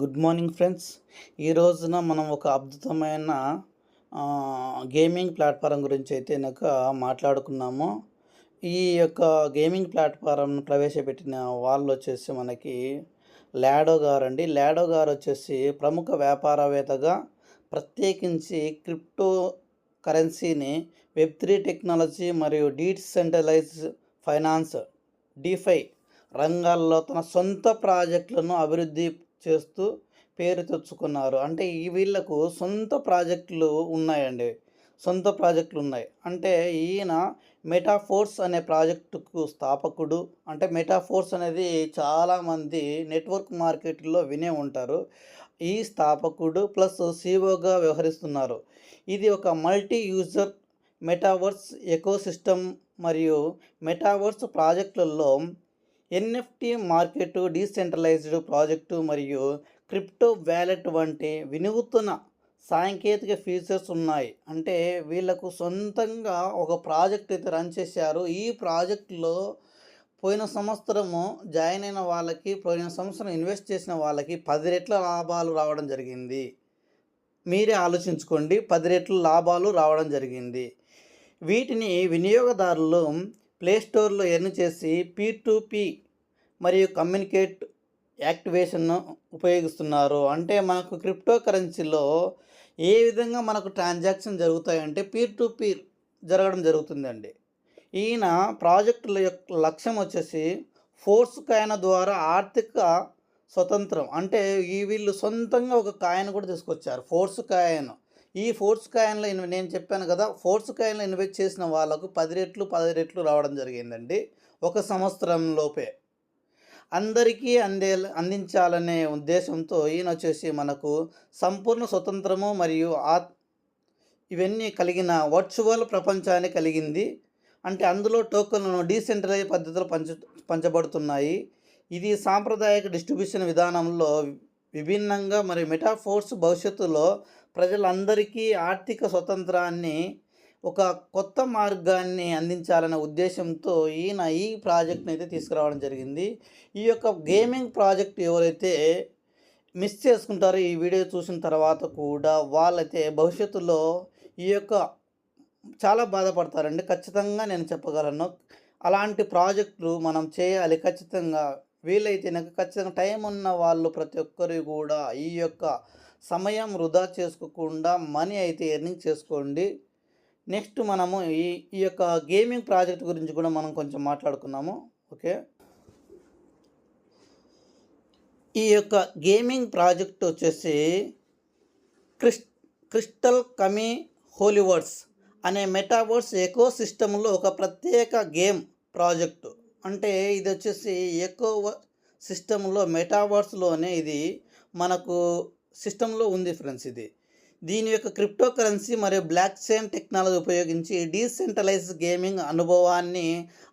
Good morning friends. ఈ రోజున మనం ఒక అద్భుతమైన గేమింగ్ ప్లాట్ఫారం గురించి అయితే నాకు మాట్లాడుకున్నాము. ఈ యొక్క గేమింగ్ ప్లాట్ఫారంను ప్రవేశపెట్టిన వాళ్ళు వచ్చేసి మనకి లాడో గారు అండి. లాడో గారు వచ్చేసి ప్రముఖ వ్యాపారవేత్తగా ప్రత్యేకించి క్రిప్టో కరెన్సీని వెబ్ త్రీ టెక్నాలజీ మరియు డీసెంట్రలైజ్ ఫైనాన్స్ డిఫై రంగాల్లో తన సొంత ప్రాజెక్టులను అభివృద్ధి చేస్తూ పేరు తెచ్చుకున్నారు. అంటే ఈ వీళ్ళకు సొంత ప్రాజెక్టులు ఉన్నాయండి. సొంత ప్రాజెక్టులు ఉన్నాయి. అంటే ఈయన మెటాఫోర్స్ అనే ప్రాజెక్టుకు స్థాపకుడు. అంటే మెటాఫోర్స్ అనేది చాలామంది నెట్వర్క్ మార్కెట్లో వినే ఉంటారు. ఈ స్థాపకుడు ప్లస్ సిఓగా వ్యవహరిస్తున్నారు. ఇది ఒక మల్టీ యూజర్ మెటావర్స్ ఎకోసిస్టమ్ మరియు మెటావర్స్ ప్రాజెక్టులలో ఎన్ఎఫ్టి మార్కెట్ డీసెంట్రలైజ్డ్ ప్రాజెక్టు మరియు క్రిప్టో వ్యాలెట్ వంటి వినూత్న సాంకేతిక ఫీచర్స్ ఉన్నాయి. అంటే వీళ్ళకు సొంతంగా ఒక ప్రాజెక్ట్ అయితే రన్ చేశారు. ఈ ప్రాజెక్టులో పోయిన సంవత్సరము జాయిన్ అయిన వాళ్ళకి పోయిన సంవత్సరం ఇన్వెస్ట్ చేసిన వాళ్ళకి పది రెట్ల లాభాలు రావడం జరిగింది. మీరే ఆలోచించుకోండి. పది రెట్ల లాభాలు రావడం జరిగింది. వీటిని వినియోగదారులు ప్లే స్టోర్లో ఎర్న్ చేసి పీ టు పీ మరియు కమ్యూనికేట్ యాక్టివేషన్ను ఉపయోగిస్తున్నారు. అంటే మనకు క్రిప్టో కరెన్సీలో ఏ విధంగా మనకు ట్రాన్సాక్షన్ జరుగుతాయంటే పీర్ టు పీర్ జరగడం జరుగుతుందండి. ఈయన ప్రాజెక్టుల యొక్క లక్ష్యం వచ్చేసి ఫోర్స్ కాయన ద్వారా ఆర్థిక స్వతంత్రం. అంటే ఈ వీళ్ళు సొంతంగా ఒక కాయను కూడా తీసుకొచ్చారు. ఫోర్స్ కాయను. ఈ ఫోర్స్ కాయిన్లో ఇన్వె నేను చెప్పాను కదా ఫోర్స్ కాయిన్లో ఇన్వెస్ట్ చేసిన వాళ్ళకు పది రెట్లు పది రెట్లు రావడం జరిగిందండి. ఒక సంవత్సరం లోపే. అందరికీ అందే అందించాలనే ఉద్దేశంతో ఈయన వచ్చేసి మనకు సంపూర్ణ స్వతంత్రము మరియు ఆత్ ఇవన్నీ కలిగిన వర్చువల్ ప్రపంచాన్ని కలిగింది. అంటే అందులో టోకన్లను డీసెంట్రలైజ్ పద్ధతిలో పంచ పంచబడుతున్నాయి. ఇది సాంప్రదాయక డిస్ట్రిబ్యూషన్ విధానంలో విభిన్నంగా మరియు మెటాఫోర్స్ భవిష్యత్తులో ప్రజలందరికీ ఆర్థిక స్వతంత్రాన్ని ఒక కొత్త మార్గాన్ని అందించాలనే ఉద్దేశంతో ఈయన ఈ ప్రాజెక్ట్ని అయితే తీసుకురావడం జరిగింది. ఈ యొక్క గేమింగ్ ప్రాజెక్ట్ ఎవరైతే మిస్ చేసుకుంటారో ఈ వీడియో చూసిన తర్వాత కూడా వాళ్ళైతే భవిష్యత్తులో ఈ యొక్క చాలా బాధపడతారండి. ఖచ్చితంగా నేను చెప్పగలను. అలాంటి ప్రాజెక్టులు మనం చేయాలి ఖచ్చితంగా. వీలైతే నాకు ఖచ్చితంగా టైం ఉన్న వాళ్ళు ప్రతి ఒక్కరు కూడా ఈ యొక్క సమయం వృధా చేసుకోకుండా మనీ అయితే ఎర్నింగ్ చేసుకోండి. నెక్స్ట్ మనము ఈ ఈ యొక్క గేమింగ్ ప్రాజెక్ట్ గురించి కూడా మనం కొంచెం మాట్లాడుకున్నాము ఓకే? ఈ యొక్క గేమింగ్ ప్రాజెక్ట్ వచ్చేసి క్రిస్ క్రిస్టల్ కమీ హోలీవర్డ్స్ అనే మెటావర్స్ ఎకో సిస్టంలో ఒక ప్రత్యేక గేమ్ ప్రాజెక్టు. అంటే ఇది వచ్చేసి ఎకో సిస్టంలో మెటావర్స్లోనే ఇది మనకు సిస్టంలో ఉంది ఫ్రెండ్స్ ఇది. దీని యొక్క క్రిప్టో కరెన్సీ మరియు బ్లాక్ చైన్ టెక్నాలజీ ఉపయోగించి డీసెంట్రలైజ్ గేమింగ్ అనుభవాన్ని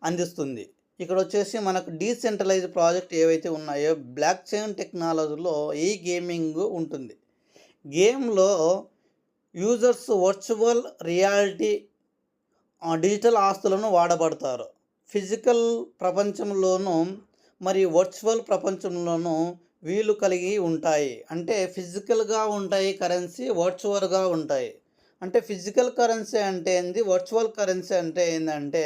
అందిస్తుంది. ఇక్కడ వచ్చేసి మనకు డీసెంట్రలైజ్ ప్రాజెక్ట్ ఏవైతే ఉన్నాయో బ్లాక్ చైన్ టెక్నాలజీలో ఈ గేమింగ్ ఉంటుంది. గేమ్లో యూజర్స్ వర్చువల్ రియాలిటీ డిజిటల్ ఆస్తులను వాడబడతారు. ఫిజికల్ ప్రపంచంలోనూ మరియు వర్చువల్ ప్రపంచంలోనూ వీలు కలిగి ఉంటాయి. అంటే ఫిజికల్గా ఉంటాయి కరెన్సీ వర్చువల్గా ఉంటాయి. అంటే ఫిజికల్ కరెన్సీ అంటే ఏంది? వర్చువల్ కరెన్సీ అంటే ఏంటంటే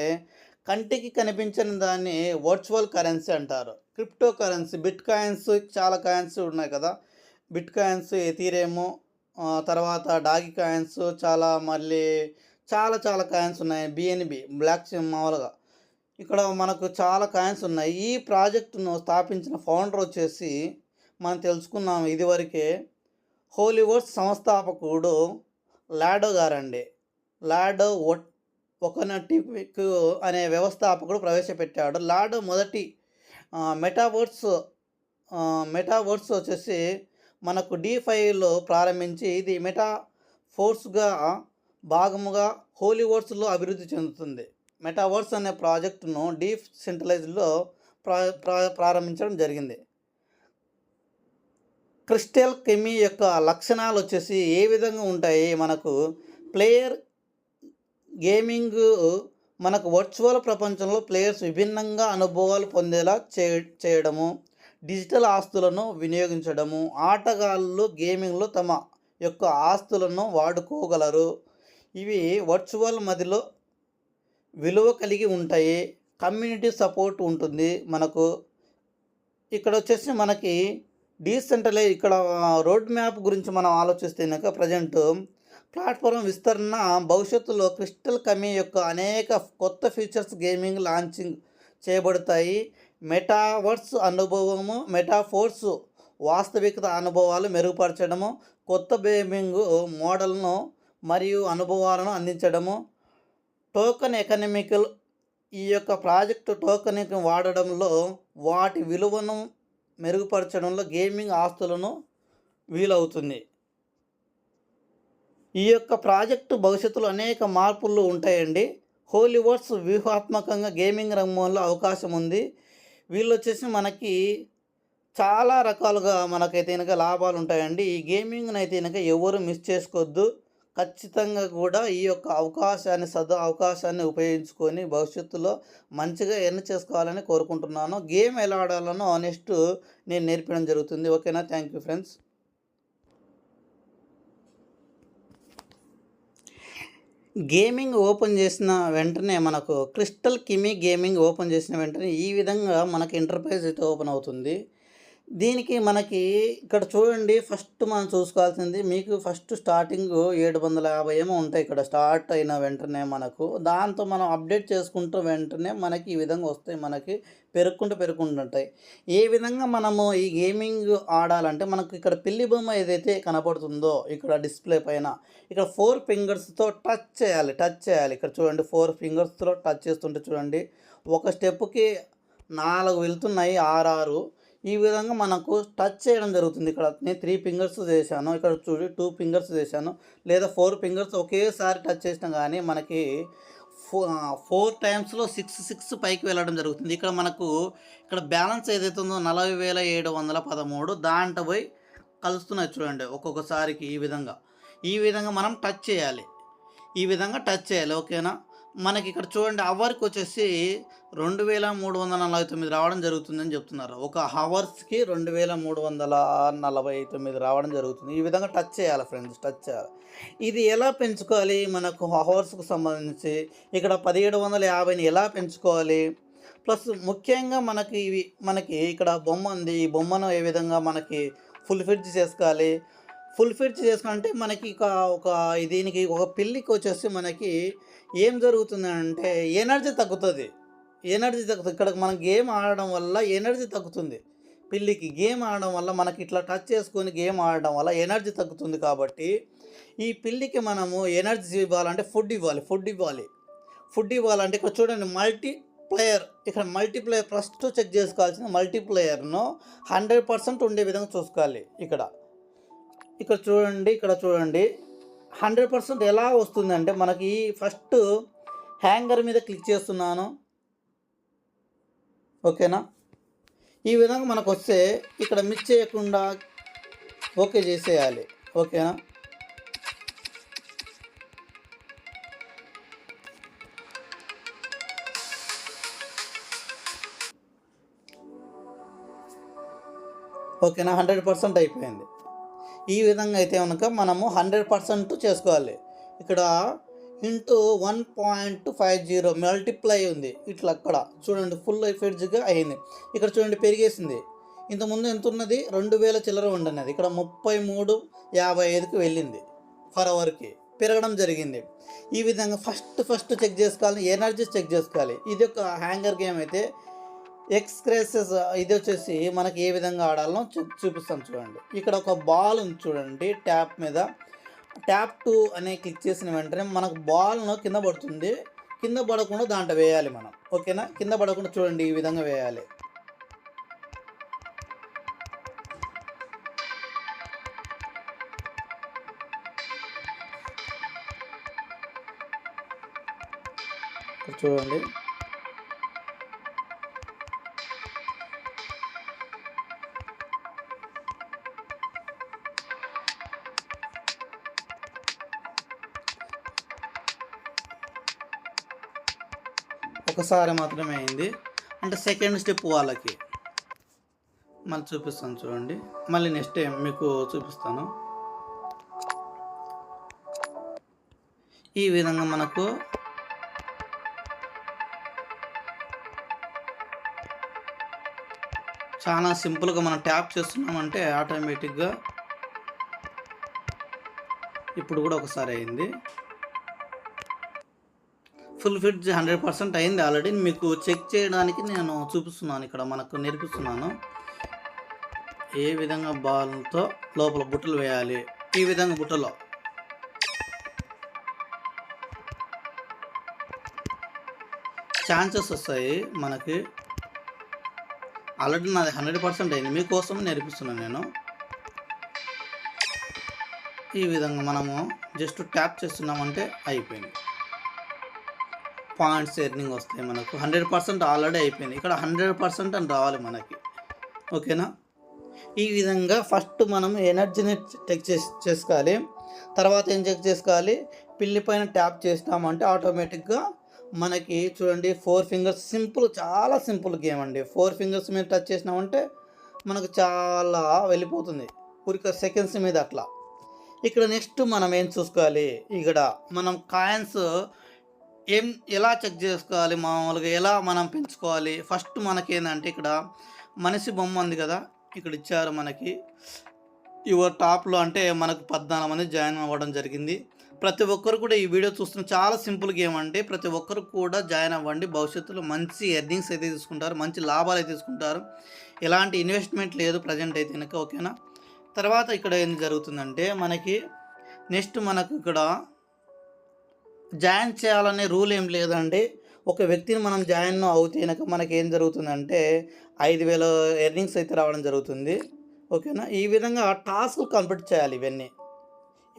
కంటికి కనిపించిన దాన్ని వర్చువల్ కరెన్సీ అంటారు. క్రిప్టో కరెన్సీ బిట్ కాయిన్స్ చాలా కాయిన్స్ ఉన్నాయి కదా? బిట్ కాయిన్స్ ఎథీరేము తర్వాత డాగి కాయిన్స్ చాలా మళ్ళీ చాలా చాలా కాయిన్స్ ఉన్నాయి. బిఎన్బి బ్లాక్ మామూలుగా. ఇక్కడ మనకు చాలా కాయిన్స్ ఉన్నాయి. ఈ ప్రాజెక్టును స్థాపించిన ఫౌండర్ వచ్చేసి మనం తెలుసుకున్నాం ఇదివరకే హోలీవుడ్ సంస్థాపకుడు లాడో గారండి. లాడో ఒట్ ఒకనటిక్ అనే వ్యవస్థాపకుడు ప్రవేశపెట్టాడు. లాడో మొదటి మెటావర్స్ మెటావర్స్ వచ్చేసి మనకు డి ఫైవ్లో ప్రారంభించి ఇది మెటా ఫోర్స్గా భాగముగా హోలీవర్స్లో అభివృద్ధి చెందుతుంది. మెటావర్స్ అనే ప్రాజెక్టును డీప్ సెంట్రలైజ్లో ప్రా- ప్రారంభించడం జరిగింది. క్రిస్టల్ కెమీ యొక్క లక్షణాలు వచ్చేసి ఏ విధంగా ఉంటాయి? మనకు ప్లేయర్ గేమింగ్ మనకు వర్చువల్ ప్రపంచంలో ప్లేయర్స్ విభిన్నంగా అనుభవాలు పొందేలా చే చేయడము డిజిటల్ ఆస్తులను వినియోగించడము ఆటగాళ్ళు గేమింగ్లో తమ యొక్క ఆస్తులను వాడుకోగలరు. ఇవి వర్చువల్ మదిలో విలువ కలిగి ఉంటాయి. కమ్యూనిటీ సపోర్ట్ ఉంటుంది. మనకు ఇక్కడ వచ్చేసి మనకి డీసెంట్రలైజ్ ఇక్కడ రోడ్ మ్యాప్ గురించి మనం ఆలోచిస్తే కనుక ప్రజెంట్ ప్లాట్ఫామ్ విస్తరణ భవిష్యత్తులో క్రిస్టల్ కమీ యొక్క అనేక కొత్త ఫీచర్స్ గేమింగ్ లాంచింగ్ చేయబడతాయి. మెటావర్స్ అనుభవము మెటాఫోర్స్ వాస్తవికత అనుభవాలు మెరుగుపరచడము కొత్త గేమింగ్ మోడల్ను మరియు అనుభవాలను అందించడము టోకన్ ఎకనమికల్ ఈ యొక్క ప్రాజెక్టు టోకన్ వాడడంలో వాటి విలువను మెరుగుపరచడంలో గేమింగ్ ఆస్తులను వీలవుతుంది. ఈ యొక్క ప్రాజెక్టు భవిష్యత్తులో అనేక మార్పులు ఉంటాయండి. హోలీవుడ్స్ వ్యూహాత్మకంగా గేమింగ్ రంగంలో అవకాశం ఉంది. వీళ్ళు వచ్చేసి మనకి చాలా రకాలుగా మనకైతే కనుక లాభాలు ఉంటాయండి. ఈ గేమింగ్ని అయితే కనుక ఎవరు మిస్ చేసుకోవద్దు. ఖచ్చితంగా కూడా ఈ యొక్క అవకాశాన్ని సద అవకాశాన్ని ఉపయోగించుకొని భవిష్యత్తులో మంచిగా ఎర్న్ చేసుకోవాలని కోరుకుంటున్నాను. గేమ్ ఎలా ఆడాలనో నెక్స్ట్ నేను నేర్పడం జరుగుతుంది. ఓకేనా? Thank you friends. Gaming open చేసిన వెంటనే మనకు క్రిస్టల్ కిమీ గేమింగ్ ఓపెన్ చేసిన వెంటనే ఈ విధంగా మనకు ఇంటర్ఫేస్ అయితే ఓపెన్ అవుతుంది. దీనికి మనకి ఇక్కడ చూడండి ఫస్ట్ మనం చూసుకోవాల్సింది మీకు ఫస్ట్ స్టార్టింగ్ ఏడు వందల యాభై ఏమో ఉంటాయి ఇక్కడ. స్టార్ట్ అయిన వెంటనే మనకు. దాంతో మనం అప్డేట్ చేసుకుంటూ వెంటనే మనకి ఈ విధంగా వస్తాయి మనకి పెరుక్కుంటూ పెరుక్కుంటుంటాయి ఏ విధంగా మనము ఈ గేమింగ్ ఆడాలంటే మనకు ఇక్కడ పిల్లి బొమ్మ ఏదైతే కనపడుతుందో ఇక్కడ డిస్ప్లే పైన ఇక్కడ ఫోర్ ఫింగర్స్తో టచ్ చేయాలి టచ్ చేయాలి. ఇక్కడ చూడండి ఫోర్ ఫింగర్స్తో టచ్ చేస్తుంటే చూడండి ఒక స్టెప్కి నాలుగు వెళ్తున్నాయి ఆరు. ఈ విధంగా మనకు టచ్ చేయడం జరుగుతుంది. ఇక్కడ నేను త్రీ ఫింగర్స్ చేశాను. ఇక్కడ చూడి టూ ఫింగర్స్ చేశాను. లేదా ఫోర్ ఫింగర్స్ ఒకేసారి టచ్ చేసినా కానీ మనకి ఫో ఫోర్ టైమ్స్లో సిక్స్ సిక్స్ పైకి వెళ్ళడం జరుగుతుంది. ఇక్కడ మనకు ఇక్కడ బ్యాలెన్స్ ఏదైతే ఉందో నలభై వేల ఏడు వందల పదమూడు దాంట్లో పోయి కలుస్తున్నాయి చూడండి ఒక్కొక్కసారికి ఈ విధంగా. ఈ విధంగా మనం టచ్ చేయాలి. ఈ విధంగా టచ్ చేయాలి. ఓకేనా? మనకి ఇక్కడ చూడండి అవర్కి వచ్చేసి రెండు వేల మూడు వందల నలభై తొమ్మిది రావడం జరుగుతుందని చెప్తున్నారు. ఒక హవర్స్కి రెండు వేల మూడు వందల నలభై తొమ్మిది రావడం జరుగుతుంది. ఈ విధంగా టచ్ చేయాలి ఫ్రెండ్స్ టచ్ చేయాలి. ఇది ఎలా పెంచుకోవాలి? మనకు హవర్స్కు సంబంధించి ఇక్కడ పదిహేడు వందల యాభైని ఎలా పెంచుకోవాలి? ప్లస్ ముఖ్యంగా మనకి ఇవి మనకి ఇక్కడ బొమ్మ ఉంది. ఈ బొమ్మను ఏ విధంగా మనకి ఫుల్ ఫిట్ చేసుకోవాలి? ఫుల్ ఫిట్ చేసుకుంటే మనకి ఒక దీనికి ఒక పిల్లికి వచ్చేసి మనకి ఏం జరుగుతుందంటే ఎనర్జీ తగ్గుతుంది. ఎనర్జీ తగ్గుతుంది. ఇక్కడ మనం గేమ్ ఆడడం వల్ల ఎనర్జీ తగ్గుతుంది. పిల్లికి గేమ్ ఆడడం వల్ల మనకి ఇట్లా టచ్ చేసుకొని గేమ్ ఆడడం వల్ల ఎనర్జీ తగ్గుతుంది కాబట్టి ఈ పిల్లికి మనము ఎనర్జీ ఇవ్వాలంటే ఫుడ్ ఇవ్వాలి ఫుడ్ ఇవ్వాలి. ఫుడ్ ఇవ్వాలంటే ఇక్కడ చూడండి మల్టీ ప్లేయర్ ఇక్కడ మల్టీప్లేయర్ ఫస్ట్ చెక్ చేసుకోవాల్సిన మల్టీప్లేయర్ను హండ్రెడ్ పర్సెంట్ ఉండే విధంగా చూసుకోవాలి ఇక్కడ. ఇక్కడ చూడండి ఇక్కడ చూడండి. హండ్రెడ్ పర్సెంట్ ఎలా వస్తుందంటే మనకి ఫస్ట్ హ్యాంగర్ మీద క్లిక్ చేస్తున్నాను. ఓకేనా? ఈ విధంగా మనకు వస్తే ఇక్కడ మిస్ చేయకుండా ఓకే చేసేయాలి. ఓకేనా? ఓకేనా? హండ్రెడ్ పర్సెంట్ అయిపోయింది. ఈ విధంగా అయితే కనుక మనము హండ్రెడ్ పర్సెంట్ చేసుకోవాలి. ఇక్కడ into one point five zero multiply ఉంది. ఇట్లా అక్కడ చూడండి ఫుల్ ఎఫెడ్జ్గా అయింది. ఇక్కడ చూడండి పెరిగేసింది. ఇంతకుముందు ఎంత ఉన్నది? రెండు వేల చిల్లర ఉండనేది ఇక్కడ ముప్పై మూడు యాభై ఐదుకి వెళ్ళింది. ఫర్ అవర్కి పెరగడం జరిగింది. ఈ విధంగా ఫస్ట్ ఫస్ట్ చెక్ చేసుకోవాలి ఎనర్జీ చెక్ చేసుకోవాలి. ఇది ఒక హ్యాంగర్ గేమ్ అయితే. ఎక్స్క్రెసెస్ ఇది వచ్చేసి మనకి ఏ విధంగా ఆడాలో చూ చూపిస్తాను చూడండి. ఇక్కడ ఒక బాల్ ఉంది చూడండి ట్యాప్ మీద. ట్యాప్ టూ అనే క్లిక్ చేసిన వెంటనే మనకు బాల్ను కింద పడుతుంది. కింద పడకుండా దాంట్లో వేయాలి మనం. ఓకేనా కింద పడకుండా చూడండి ఈ విధంగా వేయాలి. చూడండి. ఒకసారి మాత్రమే అయింది. అంటే సెకండ్ స్టెప్ వాళ్ళకి. మళ్ళీ చూపిస్తాను చూడండి. మళ్ళీ నెక్స్ట్ టైం మీకు చూపిస్తాను. ఈ విధంగా మనకు చాలా సింపుల్గా మనం ట్యాప్ చేస్తున్నామంటే ఆటోమేటిక్గా ఇప్పుడు కూడా ఒకసారి అయింది. ఫుల్ ఫిట్ హండ్రెడ్ పర్సెంట్ అయింది ఆల్రెడీ. మీకు చెక్ చేయడానికి నేను చూపిస్తున్నాను ఇక్కడ మనకు నేర్పిస్తున్నాను. ఏ విధంగా బాల్తో లోపల బుట్టలు వేయాలి? ఈ విధంగా బుట్టలో. ఛాన్సెస్ వస్తాయి మనకి. ఆల్రెడీ నాది హండ్రెడ్ పర్సెంట్ అయింది. మీకోసం నేర్పిస్తున్నాను నేను. ఈ విధంగా మనము జస్ట్ ట్యాప్ చేస్తున్నామంటే అయిపోయింది. పాయింట్స్ ఎర్నింగ్ వస్తాయి మనకు. హండ్రెడ్ పర్సెంట్ ఆల్రెడీ అయిపోయింది. ఇక్కడ హండ్రెడ్ పర్సెంట్ అని రావాలి మనకి. ఓకేనా? ఈ విధంగా ఫస్ట్ మనం ఎనర్జీని చెక్ చేసి చేసుకోవాలి. తర్వాత ఏం చెక్ చేసుకోవాలి? పిల్లి పైన ట్యాప్ చేస్తామంటే ఆటోమేటిక్గా మనకి చూడండి ఫోర్ ఫింగర్స్ సింపుల్ చాలా సింపుల్ గేమ్ అండి. ఫోర్ ఫింగర్స్ మీద టచ్ చేసినామంటే మనకు చాలా వెళ్ళిపోతుంది. ఊరిక సెకండ్స్ మీద అట్లా. ఇక్కడ నెక్స్ట్ మనం ఏం చూసుకోవాలి? ఇక్కడ మనం కాయిన్స్ ఏం ఎలా చెక్ చేసుకోవాలి? మామూలుగా ఎలా మనం పెంచుకోవాలి? ఫస్ట్ మనకి ఏంటంటే ఇక్కడ మనిషి బొమ్మ ఉంది కదా ఇక్కడ ఇచ్చారు మనకి. యువర్ టాప్లో అంటే మనకు పద్నాలుగు మంది జాయిన్ అవ్వడం జరిగింది. ప్రతి ఒక్కరు కూడా ఈ వీడియో చూస్తున్న చాలా సింపుల్ గేమ్ అంటే ప్రతి ఒక్కరు కూడా జాయిన్ అవ్వండి. భవిష్యత్తులో మంచి ఎర్నింగ్స్ అయితే తీసుకుంటారు మంచి లాభాలు అయితే తీసుకుంటారు. ఎలాంటి ఇన్వెస్ట్మెంట్ లేదు ప్రజెంట్ అయితే కనుక ఓకేనా? తర్వాత ఇక్కడ ఏం జరుగుతుందంటే మనకి నెక్స్ట్ మనకు ఇక్కడ జాయిన్ చేయాలనే రూల్ ఏం లేదండి. ఒక వ్యక్తిని మనం జాయిన్ అవుతే మనకి ఏం జరుగుతుందంటే ఐదు వేల ఎర్నింగ్స్ అయితే రావడం జరుగుతుంది. ఓకేనా? ఈ విధంగా టాస్క్లు కంప్లీట్ చేయాలి ఇవన్నీ.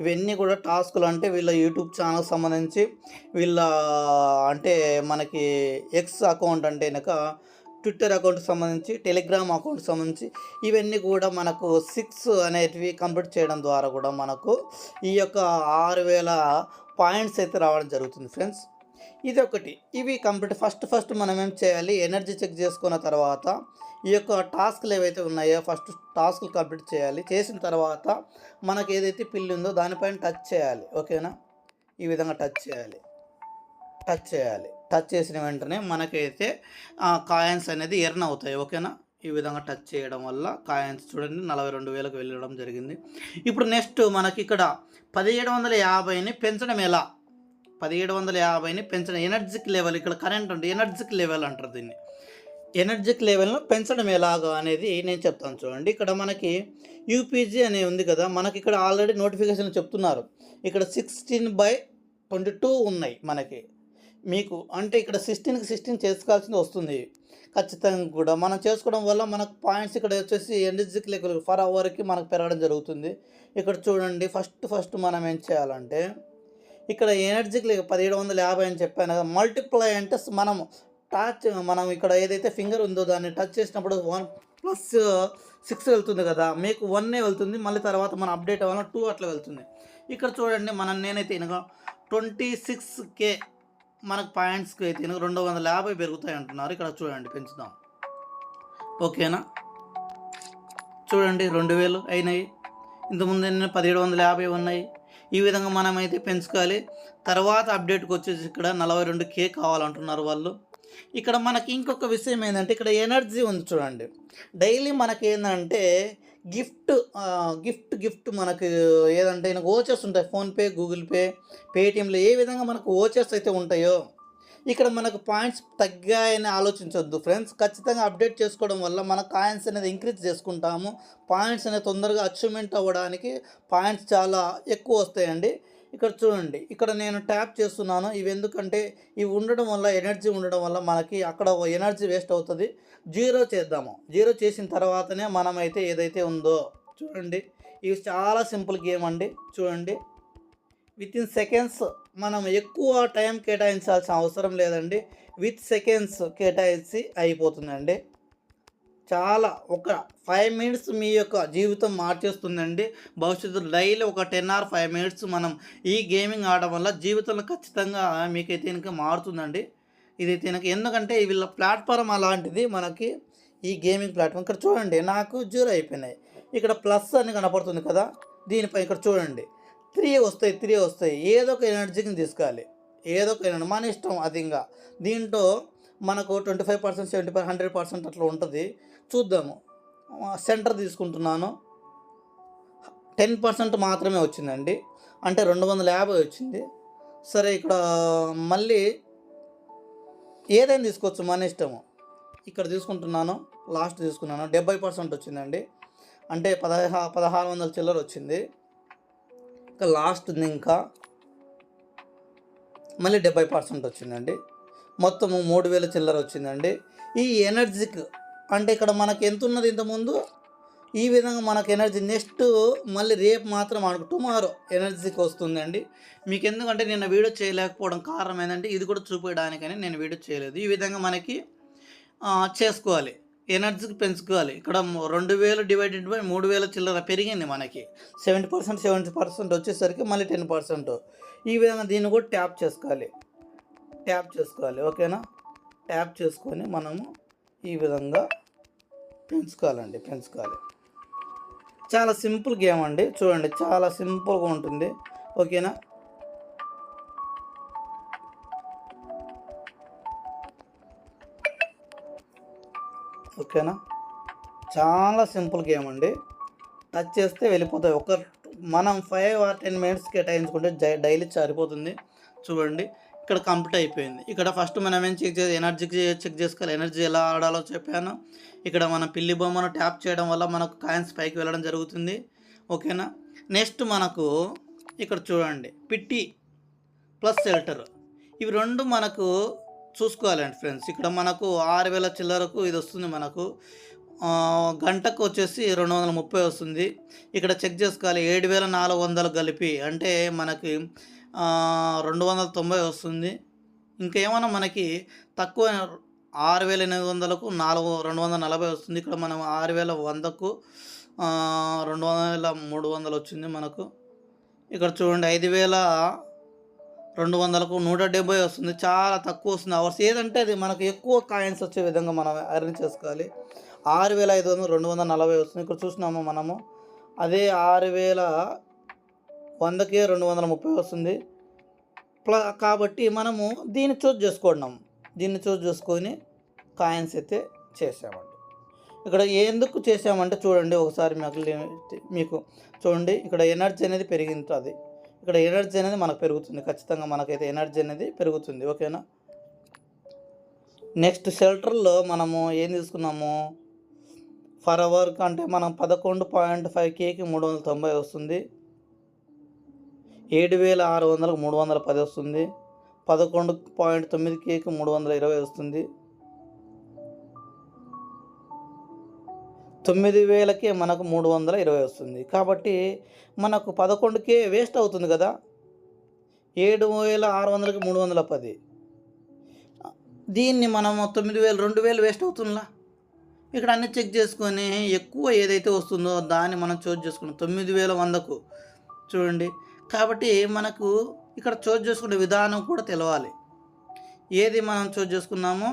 ఇవన్నీ కూడా టాస్కులు అంటే వీళ్ళ యూట్యూబ్ ఛానల్ సంబంధించి వీళ్ళ అంటే మనకి ఎక్స్ అకౌంట్ అంటే కనుక ట్విట్టర్ అకౌంట్ సంబంధించి టెలిగ్రామ్ అకౌంట్ సంబంధించి ఇవన్నీ కూడా మనకు సిక్స్ అనేటివి కంప్లీట్ చేయడం ద్వారా కూడా మనకు ఈ యొక్క ఆరు వేల పాయింట్స్ అయితే రావడం జరుగుతుంది ఫ్రెండ్స్. ఇది ఒకటి ఇవి కంప్లీట్ ఫస్ట్ ఫస్ట్ మనం ఏం చేయాలి? ఎనర్జీ చెక్ చేసుకున్న తర్వాత ఈ యొక్క టాస్క్లు ఏవైతే ఉన్నాయో ఫస్ట్ టాస్క్లు కంప్లీట్ చేయాలి. చేసిన తర్వాత మనకు ఏదైతే పిల్లి ఉందో దానిపైన టచ్ చేయాలి. ఓకేనా? ఈ విధంగా టచ్ చేయాలి. టచ్ చేయాలి. టచ్ చేసిన వెంటనే మనకైతే కాయిన్స్ అనేది ఎర్న్ అవుతాయి. ఓకేనా? ఈ విధంగా టచ్ చేయడం వల్ల కాయిన్స్ చూడండి నలభై రెండు వేలకు వెళ్ళడం జరిగింది. ఇప్పుడు నెక్స్ట్ మనకి ఇక్కడ పదిహేడు వందల యాభైని పెంచడం ఎలా? పదిహేడు వందల యాభైని పెంచడం ఎనర్జిక్ లెవెల్ ఇక్కడ కరెంట్ ఉంటుంది ఎనర్జిక్ లెవెల్ అంటారు దీన్ని. ఎనర్జిక్ లెవెల్ను పెంచడం ఎలాగా అనేది నేను చెప్తాను చూడండి. ఇక్కడ మనకి యూపీజీ అనే ఉంది కదా మనకి ఇక్కడ ఆల్రెడీ నోటిఫికేషన్ చెప్తున్నారు. ఇక్కడ సిక్స్టీన్ బై ట్వంటీ టూ ఉన్నాయి మనకి. మీకు అంటే ఇక్కడ సిక్స్టీన్కి సిక్స్టీన్ చేసుకోవాల్సింది వస్తుంది. ఖచ్చితంగా కూడా మనం చేసుకోవడం వల్ల మనకు పాయింట్స్ ఇక్కడ వచ్చేసి ఎనర్జిక్ లెవెల్ ఫర్ అవర్కి మనకు పెరగడం జరుగుతుంది. ఇక్కడ చూడండి ఫస్ట్ ఫస్ట్ మనం ఏం చేయాలంటే ఇక్కడ ఎనర్జీకి పదిహేడు వందల యాభై అని చెప్పాను కదా మల్టిప్లై అంటే మనం టచ్ మనం ఇక్కడ ఏదైతే ఫింగర్ ఉందో దాన్ని టచ్ చేసినప్పుడు వన్ ప్లస్ సిక్స్ వెళ్తుంది కదా మీకు వన్నే వెళ్తుంది మళ్ళీ తర్వాత మనం అప్డేట్ అవ్వాలని టూ అట్లా వెళ్తుంది. ఇక్కడ చూడండి మనం నేనైతే ఇనుక ట్వంటీ సిక్స్ కే మనకు పాయింట్స్కి అయితే ఇనుక రెండు వందల యాభై పెరుగుతాయి అంటున్నారు. ఇక్కడ చూడండి పెంచుదాం. ఓకేనా చూడండి రెండు వేలు అయినాయి. ఇంతకుముందు ఎన్ని పదిహేడు వందల యాభై ఉన్నాయి. ఈ విధంగా మనమైతే పెంచుకోవాలి. తర్వాత అప్డేట్కి వచ్చేసి ఇక్కడ నలభై రెండు కే కావాలంటున్నారు వాళ్ళు. ఇక్కడ మనకి ఇంకొక విషయం ఏంటంటే ఇక్కడ ఎనర్జీ ఉంది చూడండి. డైలీ మనకి ఏంటంటే గిఫ్ట్ గిఫ్ట్ గిఫ్ట్ మనకు ఏదంటే ఓచర్స్ ఉంటాయి. ఫోన్పే గూగుల్ పే పేటిఎంలో ఏ విధంగా మనకు ఓచర్స్ అయితే ఉంటాయో ఇక్కడ మనకు పాయింట్స్ తగ్గాయని ఆలోచించొద్దు ఫ్రెండ్స్. ఖచ్చితంగా అప్డేట్ చేసుకోవడం వల్ల మన కాయిన్స్ అనేది ఇంక్రీజ్ చేసుకుంటాము. పాయింట్స్ అనేది తొందరగా అచీవ్మెంట్ అవ్వడానికి పాయింట్స్ చాలా ఎక్కువ వస్తాయండి. ఇక్కడ చూడండి ఇక్కడ నేను ట్యాప్ చేస్తున్నాను. ఇవి ఎందుకంటే ఇవి ఉండడం వల్ల ఎనర్జీ ఉండడం వల్ల మనకి అక్కడ ఎనర్జీ వేస్ట్ అవుతుంది. జీరో చేద్దాము. జీరో చేసిన తర్వాతనే మనమైతే ఏదైతే ఉందో చూడండి. ఇవి చాలా సింపుల్ గేమ్ అండి. చూడండి. విత్ ఇన్ సెకండ్స్ మనం ఎక్కువ టైం కేటాయించాల్సిన అవసరం లేదండి. విత్ సెకండ్స్ కేటాయించి అయిపోతుందండి. చాలా ఒక ఫైవ్ మినిట్స్ మీ యొక్క జీవితం మార్చేస్తుందండి. భవిష్యత్తులో డైలీ ఒక టెన్ ఆర్ ఫైవ్ మినిట్స్ మనం ఈ గేమింగ్ ఆడడం వల్ల జీవితంలో ఖచ్చితంగా మీకైతే ఇంకా మారుతుందండి. ఇది కనుక ఎందుకంటే వీళ్ళ ప్లాట్ఫామ్ అలాంటిది మనకి ఈ గేమింగ్ ప్లాట్ఫామ్ ఇక్కడ చూడండి నాకు జీరో అయిపోయినాయి. ఇక్కడ ప్లస్ అని కనపడుతుంది కదా దీనిపై ఇక్కడ చూడండి. త్రీ వస్తాయి త్రీ వస్తాయి. ఏదో ఒక ఎనర్జీని తీసుకోవాలి. ఏదో ఒక ఎనర్జీ మన ఇష్టం అది ఇంకా దీంట్లో మనకు twenty five percent seventy five hundred percent అట్లా ఉంటుంది. చూద్దాము. సెంటర్ తీసుకుంటున్నాను. టెన్ పర్సెంట్ మాత్రమే వచ్చిందండి. అంటే రెండు వందల యాభై వచ్చింది. సరే ఇక్కడ మళ్ళీ ఏదైనా తీసుకోవచ్చు మన ఇష్టము. ఇక్కడ తీసుకుంటున్నాను. లాస్ట్ తీసుకున్నాను. డెబ్బై పర్సెంట్ వచ్చిందండి. అంటే పదహా పదహారు వందల చిల్లర వచ్చింది. ఇంకా లాస్ట్ ఉంది ఇంకా. మళ్ళీ డెబ్బై పర్సెంట్ వచ్చిందండి. మొత్తము మూడు వేల చిల్లర వచ్చిందండి. ఈ ఎనర్జిక్ అంటే ఇక్కడ మనకి ఎంత ఉన్నది ఇంతకుముందు ఈ విధంగా మనకు ఎనర్జీ నెక్స్ట్ మళ్ళీ రేపు మాత్రం మనకు టుమారో ఎనర్జీకి వస్తుందండి. మీకు ఎందుకంటే నేను వీడియో చేయలేకపోవడం కారణం ఏంటంటే ఇది కూడా చూపించడానికని నేను వీడియో చేయలేదు. ఈ విధంగా మనకి చేసుకోవాలి. ఎనర్జీకి పెంచుకోవాలి. ఇక్కడ రెండు వేలు డివైడెడ్ బై మూడు వేల చిల్లర పెరిగింది మనకి. సెవెంటీ పర్సెంట్ సెవెంటీ పర్సెంట్ వచ్చేసరికి మళ్ళీ టెన్ పర్సెంట్ ఈ విధంగా దీన్ని కూడా ట్యాప్ చేసుకోవాలి. ట్యాప్ చేసుకోవాలి ఓకేనా? ట్యాప్ చేసుకొని మనము ఈ విధంగా పెంచుకోవాలండి పెంచుకోవాలి. చాలా సింపుల్ గేమ్ అండి. చూడండి చాలా సింపుల్గా ఉంటుంది. ఓకేనా? ఓకేనా? చాలా సింపుల్ గేమ్ అండి. టచ్ చేస్తే వెళ్ళిపోతాయి. ఒక మనం ఫైవ్ ఆర్ టెన్ మినిట్స్ కేటాయించుకుంటే జై డైలీ సరిపోతుంది. చూడండి. ఇక్కడ కంప్లీట్ అయిపోయింది. ఇక్కడ ఫస్ట్ మనం ఏం చెక్ చేసి ఎనర్జీ చెక్ చేసుకోవాలి. ఎనర్జీ ఎలా ఆడాలో చెప్పాను. ఇక్కడ మన పిల్లి బొమ్మను ట్యాప్ చేయడం వల్ల మనకు కాయిన్స్ పైకి వెళ్ళడం జరుగుతుంది. ఓకేనా? నెక్స్ట్ మనకు ఇక్కడ చూడండి. పిట్టి ప్లస్ షెల్టర్. ఇవి రెండు మనకు చూసుకోవాలండి ఫ్రెండ్స్. ఇక్కడ మనకు ఆరు వేల చిల్లరకు ఇది వస్తుంది మనకు. గంటకు వచ్చేసి రెండు వందల ముప్పై వస్తుంది. ఇక్కడ చెక్ చేసుకోవాలి. ఏడు వేల నాలుగు వందలు కలిపి అంటే మనకి రెండు వందల తొంభై వస్తుంది. ఇంకేమైనా మనకి తక్కువ ఆరు వేల ఎనిమిది వందలకు నాలుగు రెండు వందల నలభై వస్తుంది. ఇక్కడ మనం ఆరు వేల వందకు రెండు వందల మూడు వందలు వచ్చింది మనకు. ఇక్కడ చూడండి ఐదు వేల రెండు వందలకు నూట డెబ్బై వస్తుంది. చాలా తక్కువ వస్తుంది. అవర్స్ ఏదంటే అది మనకు ఎక్కువ కాయిన్స్ వచ్చే విధంగా మనం అరేంజ్ చేసుకోవాలి. ఆరు వేల ఐదు వందలు రెండు వందల నలభై వస్తుంది. ఇక్కడ చూసినాము మనము. అదే ఆరు వేల వందకే రెండు వందల ముప్పై వస్తుంది. ప్ల కాబట్టి మనము దీన్ని చూస్ చేసుకున్నాము దీన్ని చూస్ చేసుకొని కాయిన్స్ అయితే చేసామండి. ఇక్కడ ఎందుకు చేసామంటే చూడండి. ఒకసారి మీకు మీకు చూడండి. ఇక్కడ ఎనర్జీ అనేది పెరిగింటుంది ఇక్కడ ఎనర్జీ అనేది మనకు పెరుగుతుంది. ఖచ్చితంగా మనకైతే ఎనర్జీ అనేది పెరుగుతుంది. ఓకేనా నెక్స్ట్ షెల్టర్లో మనము ఏం తీసుకున్నాము? ఫర్ అవర్ అంటే మనం పదకొండు పాయింట్ ఫైవ్ కేకి మూడు వందల తొంభై వస్తుంది. ఏడు వేల ఆరు వందలకు మూడు వందల పది వస్తుంది. పదకొండు పాయింట్ తొమ్మిది కేకి మూడు వందల ఇరవై వస్తుంది. తొమ్మిది వేలకే మనకు మూడు వందల ఇరవై వస్తుంది. కాబట్టి మనకు పదకొండుకే వేస్ట్ అవుతుంది కదా. ఏడు వేల ఆరు వందలకి మూడు వందల పది. దీన్ని మనము తొమ్మిది వేలు రెండు వేలు వేస్ట్ అవుతుందా? ఇక్కడ అన్ని చెక్ చేసుకొని ఎక్కువ ఏదైతే వస్తుందో దాన్ని మనం చూజ్ చేసుకున్నాం. తొమ్మిది వేల వందకు చూడండి. కాబట్టి మనకు ఇక్కడ చూజ్ చేసుకునే విధానం కూడా తెలవాలి. ఏది మనం చూజ్ చేసుకున్నామో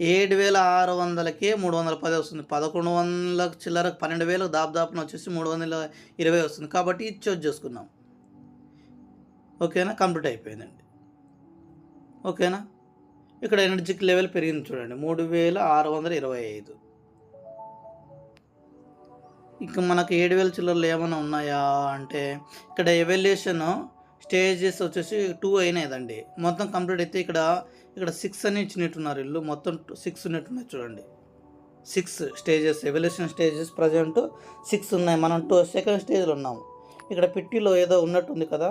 ఏడు వేల ఆరు వందలకి మూడు వందల పది వస్తుంది. పదకొండు వందల చిల్లర పన్నెండు వేలకు దాపుదాపున వచ్చేసి మూడు వందల ఇరవై వస్తుంది. కాబట్టి ఇది చూజ్ చేసుకున్నాం. ఓకేనా? కంప్లీట్ అయిపోయిందండి. ఓకేనా? ఇక్కడ ఎనర్జిక్ లెవెల్ పెరిగింది చూడండి. మూడు వేల ఆరు వందల ఇరవై ఐదు. ఇక మనకు ఏడు వేల చిల్లరలు ఏమైనా ఉన్నాయా అంటే ఇక్కడ ఎవల్యూషన్ స్టేజెస్ వచ్చేసి టూ అయినాయిదండి. మొత్తం కంప్లీట్ అయితే ఇక్కడ ఇక్కడ సిక్స్ అని ఇచ్చినట్టున్నారు ఇల్లు. మొత్తం సిక్స్ ఉన్నట్టున్నాయి చూడండి. Six stages evolution stages present six ఉన్నాయి. మనం టూ సెకండ్ స్టేజ్లో ఉన్నాము. ఇక్కడ పిట్టిలో ఏదో ఉన్నట్టుంది కదా.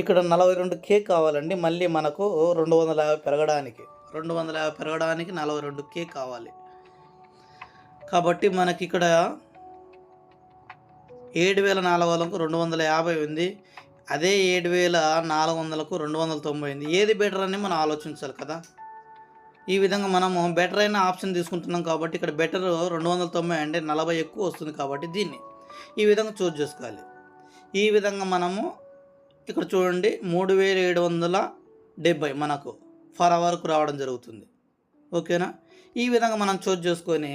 ఇక్కడ నలభై రెండు కే కావాలండి. మళ్ళీ మనకు రెండు వందల యాభై పెరగడానికి. రెండు వందల యాభై పెరగడానికి నలభై రెండు కే కావాలి. కాబట్టి మనకి ఇక్కడ ఏడు వేల నాలుగు వందలకు రెండు వందల యాభై ఉంది. అదే ఏడు వేల నాలుగు వందలకు రెండు వందల తొంభై ఉంది. ఏది బెటర్ అని మనం ఆలోచించాలి కదా. ఈ విధంగా మనము బెటర్ అయిన ఆప్షన్ తీసుకుంటున్నాం కాబట్టి ఇక్కడ బెటర్ రెండు వందల తొంభై అంటే నలభై ఎక్కువ వస్తుంది కాబట్టి దీన్ని ఈ విధంగా చూజ్ చేసుకోవాలి. ఈ విధంగా మనము ఇక్కడ చూడండి మూడు వేల ఏడు వందల డెబ్బై మనకు ఫర్ అవర్కు రావడం జరుగుతుంది. ఓకేనా ఈ విధంగా మనం చూజ్ చేసుకొని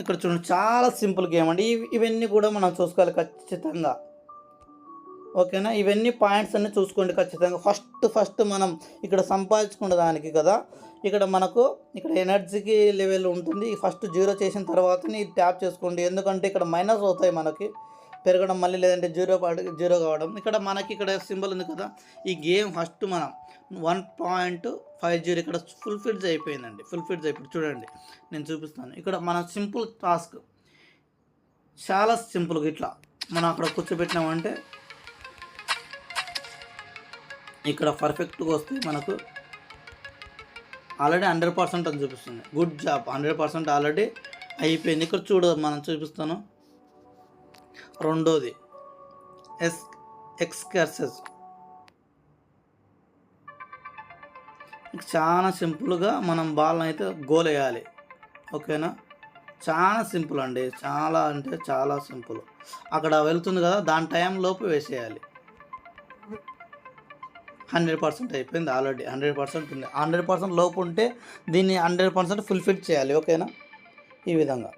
ఇక్కడ చూడండి చాలా సింపుల్ గేమ్ అండి. ఇవన్నీ కూడా మనం చూసుకోవాలి ఖచ్చితంగా. ఓకేనా? ఇవన్నీ పాయింట్స్ అన్నీ చూసుకోండి ఖచ్చితంగా. ఫస్ట్ ఫస్ట్ మనం ఇక్కడ సంపాదించుకున్న దానికి కదా ఇక్కడ మనకు ఇక్కడ ఎనర్జీకి లెవెల్ ఉంటుంది. ఫస్ట్ జీరో చేసిన తర్వాతనే ట్యాప్ చేసుకోండి. ఎందుకంటే ఇక్కడ మైనస్ అవుతాయి మనకి. పెరగడం మళ్ళీ లేదంటే జీరో పడ జీరో కావడం. ఇక్కడ మనకి ఇక్కడ సింబల్ ఉంది కదా ఈ గేమ్ ఫస్ట్ మనం వన్ పాయింట్ ఫైవ్ జీరో ఇక్కడ ఫుల్ ఫిల్స్ అయిపోయిందండి. ఫుల్ ఫిల్స్ అయిపోయింది. చూడండి నేను చూపిస్తాను. ఇక్కడ మన సింపుల్ టాస్క్ చాలా సింపుల్గా ఇట్లా మనం అక్కడ కూర్చోబెట్టినామంటే ఇక్కడ పర్ఫెక్ట్గా వస్తే మనకు. ఆల్రెడీ హండ్రెడ్ పర్సెంట్ అని చూపిస్తుంది. Good job hundred percent already అయిపోయింది. ఇక్కడ చూడదు మనం చూపిస్తాను. రెండోది. ఎస్ ఎక్స్కర్సెస్ చాలా సింపుల్గా మనం బాల్ని అయితే గోల్ వేయాలి ఓకేనా? చాలా సింపుల్ అండి. చాలా అంటే చాలా సింపుల్. అక్కడ వెళ్తుంది కదా దాని టైం లోపు వేసేయాలి. హండ్రెడ్ పర్సెంట్ అయిపోయింది ఆల్రెడీ. హండ్రెడ్ పర్సెంట్ ఉంది. హండ్రెడ్ పర్సెంట్ లోపు ఉంటే దీన్ని హండ్రెడ్ పర్సెంట్ ఫుల్ఫిల్ చేయాలి. ఓకేనా? ఈ విధంగా.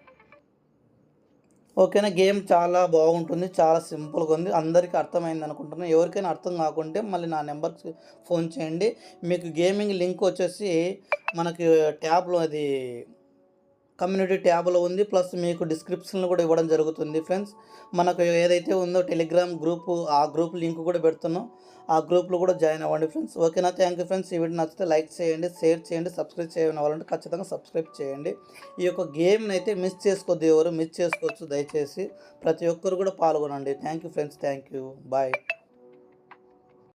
ఓకేనా? గేమ్ చాలా బాగుంటుంది చాలా సింపుల్గా ఉంది. అందరికీ అర్థమైంది అనుకుంటున్నాను ఎవరికైనా అర్థం కాకుంటే మళ్ళీ నా నెంబర్కి ఫోన్ చేయండి. మీకు గేమింగ్ లింక్ వచ్చేసి మనకి ట్యాబ్లో అది కమ్యూనిటీ ట్యాబ్లో ఉంది. ప్లస్ మీకు డిస్క్రిప్షన్లో కూడా ఇవ్వడం జరుగుతుంది ఫ్రెండ్స్. మనకు ఏదైతే ఉందో టెలిగ్రామ్ గ్రూప్ ఆ గ్రూప్ లింక్ కూడా పెడుతున్నాం. ఆ గ్రూప్లో కూడా జాయిన్ అవ్వండి ఫ్రెండ్స్. ఓకేనా? Thank you friends. ఈ వీడియో నచ్చితే లైక్ చేయండి షేర్ చేయండి సబ్స్క్రైబ్ చేయని వాళ్ళంటే ఖచ్చితంగా సబ్స్క్రైబ్ చేయండి. ఈ యొక్క గేమ్ని అయితే మిస్ చేసుకోవద్దు ఎవరు మిస్ చేసుకోవచ్చు దయచేసి. ప్రతి ఒక్కరు కూడా పాల్గొనండి. Thank you friends. Thank you. Bye.